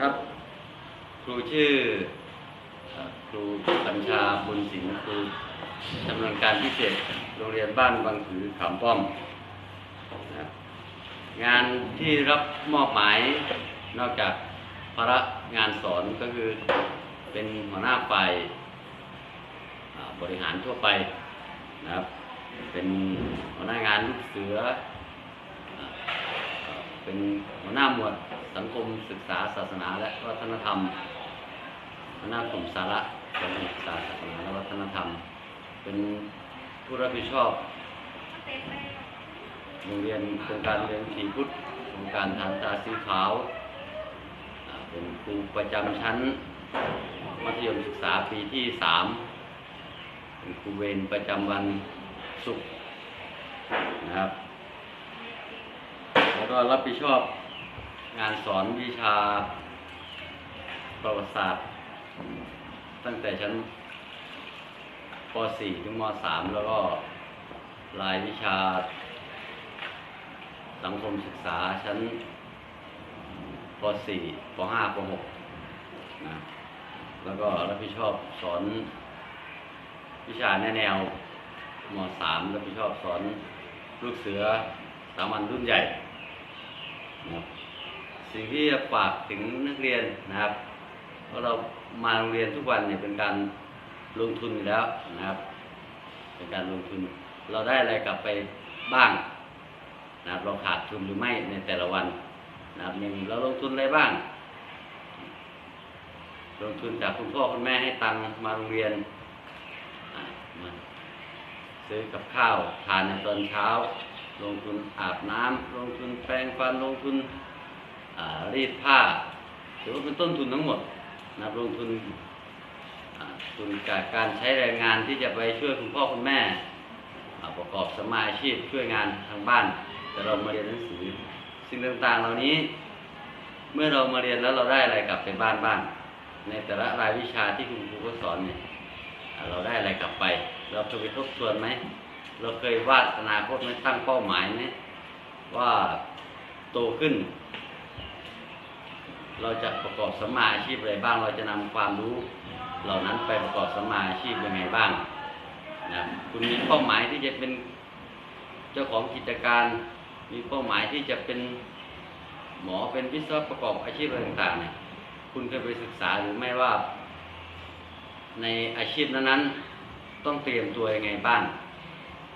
ครับ ครูชื่อครูบัญชาบุญสิงห์ครูชำนาญการพิเศษโรงเรียนบ้านบางถือขามป้อมนะงานที่รับมอบหมายนอกจากภาระงานสอนก็คือเป็นหัวหน้าฝ่ายบริหารทั่วไปนะครับ เป็นหัวหน้างานลูกเสือ เป็นหัวหน้าหมวด สังคมศึกษาศาสนาและวัฒนธรรมหัวหน้ากลุ่มสาระการศึกษาศาสนาและวัฒนธรรม เป็นผู้รับผิดชอบโรงเรียนโครงการเรียนถีพุทธโครงการทานตาสีขาวเป็นครูประจำชั้น มัธยมศึกษาปีที่สามเป็นครูเวรประจำวันศุกร์นะครับ แล้วก็รับผิดชอบ งานสอนวิชาประวัติศาสตร์ ตั้งแต่ชั้นป .4 ถึงม .3 แล้วก็รายวิชา สังคมศึกษาชั้นป .4 ป .5 ป .6 นะ แล้วก็รับผิดชอบสอนวิชาแนแนวม .3 รับผิดชอบสอนลูกเสือสามัญรุ่นใหญ่นะครับ สิ่งที่จะฝากถึงนักเรียนนะครับ เพราะเรามาโรงเรียนทุกวันเนี่ยเป็นการลงทุนอยู่แล้วนะครับ เป็นการลงทุน เราได้อะไรกลับไปบ้างนะครับเราขาดทุนหรือไม่ในแต่ละวันนะครับหนึ่งเราลงทุนอะไรบ้าง ลงทุนจากคุณพ่อคุณแม่ให้ตังมาโรงเรียนมาซื้อกับข้าวทานในตอนเช้า ลงทุนอาบน้ำลงทุนแปรงฟันลงทุน รีดผ้าถือว่าเป็นต้นทุนทั้งหมดนับลงทุนทุนจากการใช้แรงงานที่จะไปช่วยคุณพ่อคุณแม่ประกอบสมาชีพช่วยงานทางบ้าน แต่เรามาเรียนหนังสือสิ่งต่างๆ เหล่านี้ เมื่อเรามาเรียนแล้วเราได้อะไรกลับไปบ้านบ้างในแต่ละรายวิชาที่คุณครูก็สอนเนี่ยเราได้อะไรกลับไป เราเคยไปทบทวนไหมเราเคยวาดอนาคตไหมตั้งเป้าหมายไหมว่าโตขึ้น เราจะประกอบสมมาอาชีพอะไรบ้าง เราจะนำความรู้เหล่านั้นไปประกอบสมมาอาชีพยังไงบ้างนะครับคุณมีเป้าหมายที่จะเป็นเจ้าของกิจการ มีเป้าหมายที่จะเป็นหมอเป็นวิศวะประกอบอาชีพอะไรต่างๆเนี่ยคุณเคยไปศึกษาหรือไม่ว่า ในอาชีพนั้นๆต้องเตรียมตัวยังไงบ้าง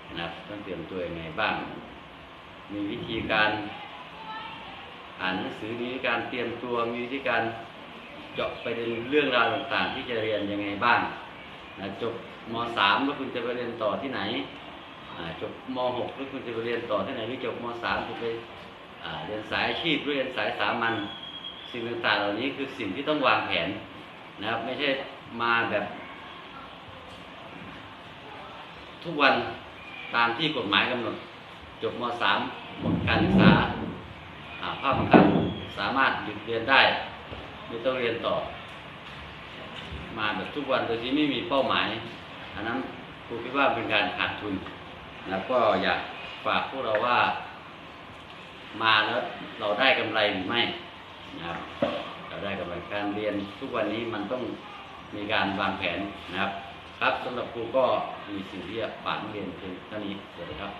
นะครับต้องเตรียมตัวยังไงบ้าง มีวิธีการ อ่านหนังสือมีวิธีการเตรียมตัวมีวิธีการเจาะไประเด็นเรื่องราวต่างๆ ที่จะเรียนยังไงบ้างนะจบม .3 แล้วคุณจะไปเรียนต่อที่ไหนจบม .6 แล้วคุณจะไปเรียนต่อที่ไหนหรือจบม .3 จะไปเรียนสายอาชีพหรือเรียนสายสามัญสิ่งต่างๆ เหล่านี้คือสิ่งที่ต้องวางแผนนะครับไม่ใช่มาแบบ ทุกวันตามที่กฎหมายกำหนด จบม .3 หมดการศึกษา ภาพบังคับสามารถหยุดเรียนได้ไม่ต้องเรียนต่อ มาแบบทุกวันโดยที่ไม่มีเป้าหมาย อันนั้นครูคิดว่าเป็นการขาดทุน แล้วก็อยากฝากพวกเราว่า มาแล้วเราได้กำไรหรือไม่นะครับเราได้กำไรการเรียนทุกวันนี้มันต้องมีการวางแผนนะครับ ครับสำหรับครูก็มีสิ่งที่จะฝากนักเรียนเพียงเท่านี้สวัสดีครับ